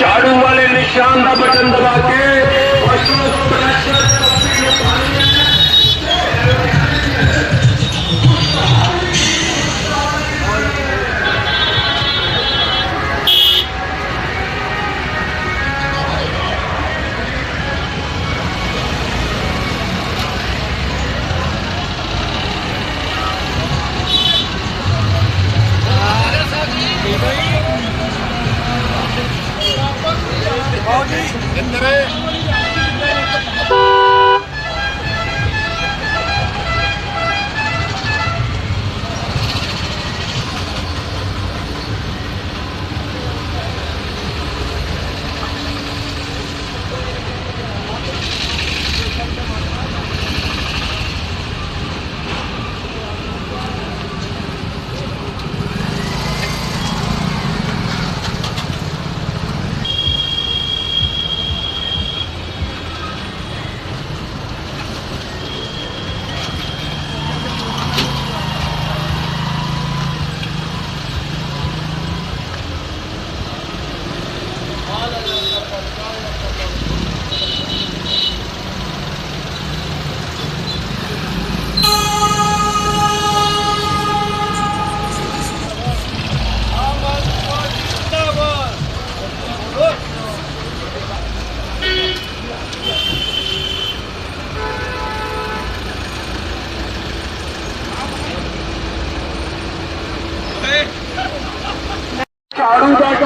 ਝਾੜੂ ਵਾਲੇ ਨਿਸ਼ਾਨ ਦਾ ਬਟਨ ਦਬਾ ਕੇ ਅਸ਼ੋਕ ਪ੍ਰੈਸ਼ਰ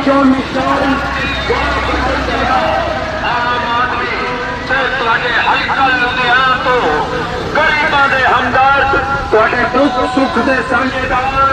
आम ਦੇ ग़रीब تواڈے दुख سکھ دے समयदार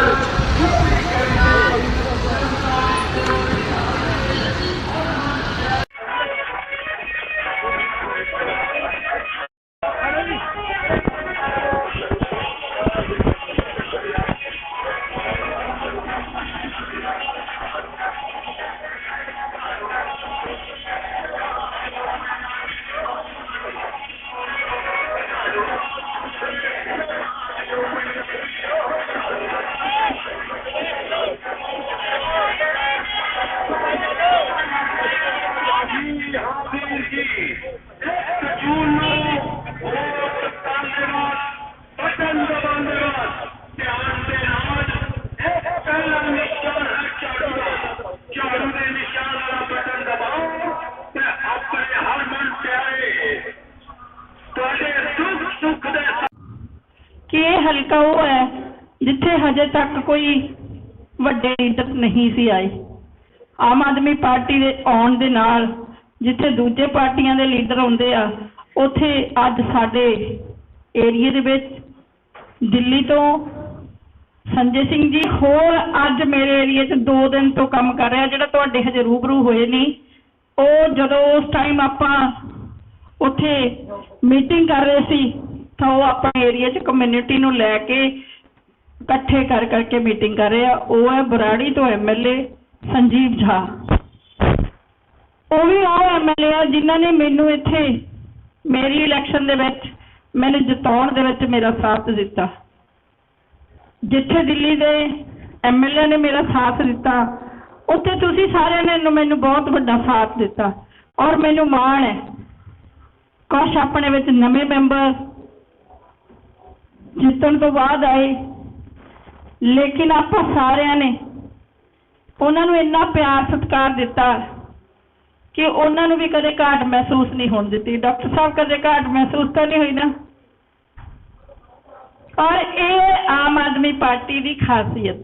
ਕਿ ਇਹ ਹਲਕਾ ਉਹ ਹੈ ਜਿੱਥੇ ਹਜੇ ਤੱਕ ਕੋਈ ਵੱਡੇ ਲੀਡਰ ਨਹੀਂ ਸੀ ਆਏ। ਆਮ ਆਦਮੀ ਪਾਰਟੀ ਦੇ ਆਉਣ ਦੇ ਨਾਲ ਜਿੱਥੇ ਦੂਜੇ ਪਾਰਟੀਆਂ ਦੇ ਲੀਡਰ ਆਉਂਦੇ ਆ, ਉੱਥੇ ਅੱਜ ਸਾਡੇ ਏਰੀਏ ਦੇ ਵਿੱਚ ਦਿੱਲੀ ਤੋਂ ਸੰਜੇ ਸਿੰਘ ਜੀ ਹੋਰ ਅੱਜ ਮੇਰੇ ਏਰੀਏ 'ਚ 2 ਦਿਨ ਤੋਂ ਕੰਮ ਕਰ ਰਿਹਾ, ਜਿਹੜਾ ਤੁਹਾਡੇ ਹਜੇ ਰੂਬਰੂ ਹੋਏ ਨਹੀਂ। ਉਹ ਜਦੋਂ ਉਸ ਟਾਈਮ ਆਪਾਂ ਉੱਥੇ ਮੀਟਿੰਗ ਕਰ ਰਹੇ ਸੀ ਤਾਂ ਉਹ ਆਪਣੇ ਏਰੀਆ 'ਚ ਕਮਿਊਨਿਟੀ ਨੂੰ ਲੈ ਕੇ ਇਕੱਠੇ ਕਰ ਕਰਕੇ ਮੀਟਿੰਗ ਕਰ ਰਹੇ ਆ। ਉਹ ਹੈ ਬਰਾੜੀ ਤੋਂ ਐਮਐਲਏ ਸੰਜੀਵ ਝਾ। ਉਹ ਵੀ ਉਹ ਐਮਐਲਏ ਆ ਜਿਨ੍ਹਾਂ ਨੇ ਮੈਨੂੰ ਇੱਥੇ ਮੇਰੀ ਇਲੈਕਸ਼ਨ ਦੇ ਵਿੱਚ, ਮੈਨੂੰ ਜਿਤਾਉਣ ਦੇ ਵਿੱਚ ਮੇਰਾ ਸਾਥ ਦਿੱਤਾ। ਜਿੱਥੇ ਦਿੱਲੀ ਦੇ ਐਮਐਲਏ ਨੇ ਮੇਰਾ ਸਾਥ ਦਿੱਤਾ, ਉੱਥੇ ਤੁਸੀਂ ਸਾਰਿਆਂ ਨੇ ਮੈਨੂੰ ਬਹੁਤ ਵੱਡਾ ਸਾਥ ਦਿੱਤਾ। ਔਰ ਮੈਨੂੰ ਮਾਣ ਹੈ। ਕੁਛ ਆਪਣੇ ਵਿੱਚ ਨਵੇਂ ਮੈਂਬਰ ਜਿੱਤਣ ਤੋਂ ਬਾਅਦ ਆਏ। ਲੇਕਿਨ ਆਪਾਂ ਸਾਰਿਆਂ ਨੇ ਉਹਨਾਂ ਨੂੰ ਇੰਨਾ ਪਿਆਰ ਸਤਿਕਾਰ ਦਿੱਤਾ ਕਿ ਉਹਨਾਂ ਨੂੰ ਵੀ ਕਦੇ ਘਾਟ ਮਹਿਸੂਸ ਨਹੀਂ ਹੋਣ ਦਿੱਤੀ। ਡਾਕਟਰ ਸਾਹਿਬ ਕਦੇ ਘਾਟ ਮਹਿਸੂਸ ਤਾਂ ਨਹੀਂ ਹੋਈ ਨਾ? ਔਰ ਇਹ ਆਮ ਆਦਮੀ ਪਾਰਟੀ ਦੀ ਖਾਸੀਅਤ।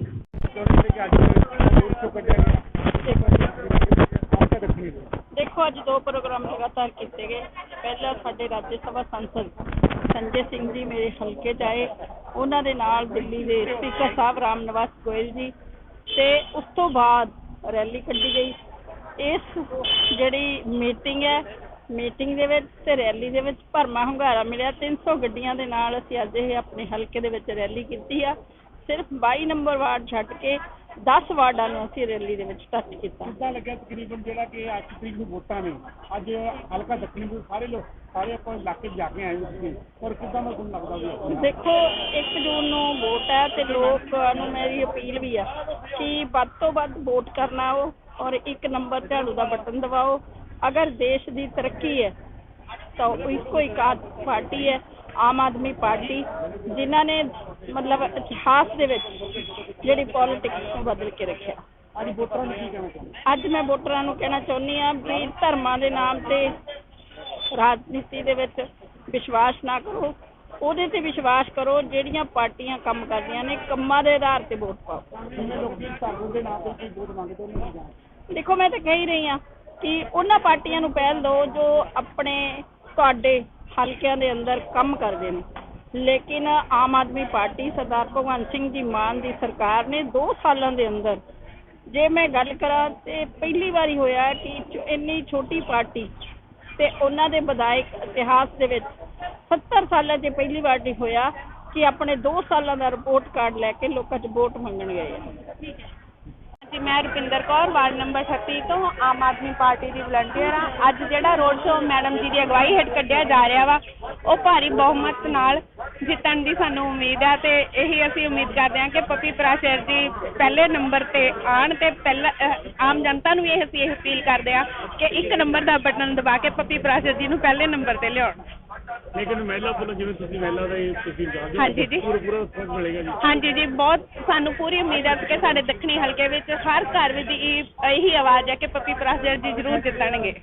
ਦੇਖੋ, ਅੱਜ ਦੋ ਪ੍ਰੋਗਰਾਮ ਲਗਾਤਾਰ ਕੀਤੇ ਗਏ। ਪਹਿਲਾ ਸਾਡੇ ਰਾਜ ਸਭਾ ਸੰਸਦ। ਸੰਜੇ ਸਿੰਘ ਜੀ ਮੇਰੇ ਹਲਕੇ 'ਚ ਆਏ। ਉਹਨਾਂ ਦੇ ਨਾਲ ਦਿੱਲੀ ਦੇ ਸਪੀਕਰ ਸਾਹਿਬ ਰਾਮ ਗੋਇਲ ਜੀ ਤੇ ਉਸ ਤੋਂ ਬਾਅਦ ਰੈਲੀ ਕੱਢੀ ਗਈ। ਇਸ ਜਿਹੜੀ ਮੀਟਿੰਗ ਹੈ, ਮੀਟਿੰਗ ਦੇ ਵਿੱਚ ਤੇ ਰੈਲੀ ਦੇ ਵਿੱਚ ਭਰਮਾ ਹੁੰਗਾਰਾ ਮਿਲਿਆ। 300 ਗੱਡੀਆਂ ਦੇ ਨਾਲ ਅਸੀਂ ਅੱਜ ਇਹ ਆਪਣੇ ਹਲਕੇ ਦੇ ਵਿੱਚ ਰੈਲੀ ਕੀਤੀ ਆ। ਸਿਰਫ 22 ਨੰਬਰ ਵਾਰਡ ਛੱਡ ਕੇ 10 ਵਾਰਡਾਂ ਨੂੰ ਅਸੀਂ ਰੈਲੀ ਦੇ ਵਿੱਚ ਟੱਚ ਕੀਤਾ। ਕਿੱਦਾਂ ਲੱਗਿਆ ਤਕਰੀਬਨ ਜਿਹੜਾ ਕਿ 8 ਤਰੀਕ ਨੂੰ ਵੋਟਾਂ ਨੇ? ਅੱਜ ਹਲਕਾ ਦੱਖਣੀ ਨੂੰ ਸਾਰੇ ਲੋਕ ਸਾਰੇ ਆਪਾਂ ਇਲਾਕੇ ਜਾ ਕੇ ਆਏ ਹੋ ਤੁਸੀਂ ਪਰ ਕਿੱਦਾਂ ਦਾ ਤੁਹਾਨੂੰ ਲੱਗਦਾ ਵੀ ਦੇਖੋ 1 ਜੂਨ ਨੂੰ ਵੋਟ ਹੈ ਤੇ ਲੋਕਾਂ ਨੂੰ ਮੇਰੀ ਅਪੀਲ ਵੀ ਆ ਕਿ ਵੱਧ ਤੋਂ ਵੱਧ ਵੋਟ ਕਰਨਾ ਉਹ ਔਰ ਇੱਕ ਨੰਬਰ ਝਾੜੂ ਦਾ ਬਟਨ ਦਬਾਓ। ਅਗਰ ਦੇਸ਼ ਦੀ ਤਰੱਕੀ ਹੈ ਤਾਂ ਉਹ ਇੱਕੋ ਇੱਕ ਪਾਰਟੀ ਹੈ ਆਮ ਆਦਮੀ ਪਾਰਟੀ ਜਿਨ੍ਹਾਂ ਨੇ ਮਤਲਬ ਇਤਿਹਾਸ ਦੇ ਵਿੱਚ ਜਿਹੜੀ ਪੋਲਿਟਿਕਸ ਨੂੰ ਬਦਲ ਕੇ ਰੱਖਿਆ। ਅੱਜ ਵੋਟਰਾਂ ਨੂੰ ਕੀ ਕਹਿਣਾ ਚਾਹੁੰਦੇ ਅੱਜ ਮੈਂ ਵੋਟਰਾਂ ਨੂੰ ਕਹਿਣਾ ਚਾਹੁੰਦੀ ਆ ਵੀ ਧਰਮਾਂ ਦੇ ਨਾਮ ਤੇ ਰਾਜਨੀਤੀ ਦੇ ਵਿੱਚ ਵਿਸ਼ਵਾਸ ਨਾ ਕਰੋ। ਉਹਦੇ ਤੇ ਵਿਸ਼ਵਾਸ ਕਰੋ ਜਿਹੜੀਆਂ ਪਾਰਟੀਆਂ ਕੰਮ ਕਰਦੀਆਂ ਨੇ ਕੰਮਾਂ ਦੇ ਆਧਾਰ ਤੇ ਵੋਟ ਪਾਓ। ਦੇਖੋ ਮੈਂ ਤਾਂ ਕਹਿ ਹੀ ਰਹੀ ਆ ਕਿ ਉਹਨਾਂ ਪਾਰਟੀਆਂ ਨੂੰ ਪਹਿਲ ਦਿਓ ਜੋ ਆਪਣੇ ਤੁਹਾਡੇ ਹਲਕਿਆਂ ਦੇ ਅੰਦਰ ਕੰਮ ਕਰਦੇ ਨੇ। ਲੇਕਿਨ ਆਮ ਆਦਮੀ ਪਾਰਟੀ ਸਰਦਾਰ ਭਗਵੰਤ ਸਿੰਘ ਜੀ ਮਾਨ ਦੀ ਸਰਕਾਰ ਨੇ 2 ਸਾਲਾਂ ਦੇ ਅੰਦਰ, ਜੇ ਮੈਂ ਗੱਲ ਕਰਾਂ ਤੇ ਪਹਿਲੀ ਵਾਰੀ ਹੋਇਆ ਕਿ ਇੰਨੀ ਛੋਟੀ ਪਾਰਟੀ ਤੇ ਉਹਨਾਂ ਦੇ ਵਿਧਾਇਕ ਇਤਿਹਾਸ ਦੇ ਵਿੱਚ 70 ਸਾਲਾਂ 'ਚ ਪਹਿਲੀ ਵਾਰ ਨਹੀਂ ਹੋਇਆ ਕਿ ਆਪਣੇ 2 ਸਾਲਾਂ ਦਾ ਰਿਪੋਰਟ ਕਾਰਡ ਲੈ ਕੇ ਲੋਕਾਂ 'ਚ ਵੋਟ ਮੰਗਣ ਗਏ ਆ। ਜੀ ਮੈਂ ਰੁਪਿੰਦਰ ਕੌਰ, ਵਾਰਡ ਨੰਬਰ 36 ਤੋਂ ਆਮ ਆਦਮੀ ਪਾਰਟੀ ਦੀ ਵਲੰਟੀਅਰ ਆ ਅੱਜ ਜਿਹੜਾ ਰੋਡ ਸ਼ੋਅ ਮੈਡਮ ਜੀ ਦੀ ਅਗਵਾਈ ਹੇਠ ਕੱਢਿਆ ਜਾ ਰਿਹਾ ਵਾ, ਉਹ ਭਾਰੀ ਬਹੁਮਤ ਨਾਲ ਜਿੱਤਣ ਦੀ ਸਾਨੂੰ ਉਮੀਦ ਆ ਤੇ ਇਹੀ ਅਸੀਂ ਉਮੀਦ ਕਰਦੇ ਹਾਂ ਕਿ ਪੱਪੀ ਪ੍ਰਾਸ਼ਰ ਜੀ ਪਹਿਲੇ ਨੰਬਰ ਤੇ ਆਣ ਤੇ ਪਹਿਲਾ ਆਮ ਜਨਤਾ ਨੂੰ ਇਹ ਅਸੀਂ ਇਹ ਅਪੀਲ ਕਰਦੇ ਆ ਕਿ ਇੱਕ ਨੰਬਰ ਦਾ ਬਟਨ ਦਬਾ ਕੇ ਪੱਪੀ ਪ੍ਰਾਸ਼ਰ ਜੀ ਨੂੰ ਪਹਿਲੇ ਨੰਬਰ ਤੇ ਲਿਆਉਣ। ਲੇਕਿਨ ਮਹਿਲਾ ਵੱਲੋਂ ਜਿਵੇਂ ਤੁਸੀਂ ਮਹਿਲਾ ਦਾ ਇਹ ਤੁਸੀਂ ਜਾਣਦੇ ਹਾਂਜੀ ਜੀ। ਪੂਰਾ ਪੂਰਾ ਸਪੋਰਟ ਮਿਲੇਗਾ ਜੀ। ਹਾਂਜੀ ਜੀ ਬਹੁਤ ਸਾਨੂੰ ਪੂਰੀ ਉਮੀਦ ਹੈ ਕਿ ਸਾਡੇ ਦੱਖਣੀ ਹਲਕੇ ਵਿੱਚ ਹਰ ਘਰ ਵਿੱਚ ਇਹ- ਇਹੀ ਆਵਾਜ਼ ਹੈ ਕਿ ਪਪੀ ਪ੍ਰਾਸ਼ਰ ਜੀ ਜ਼ਰੂਰ ਜਿੱਤਣਗੇ।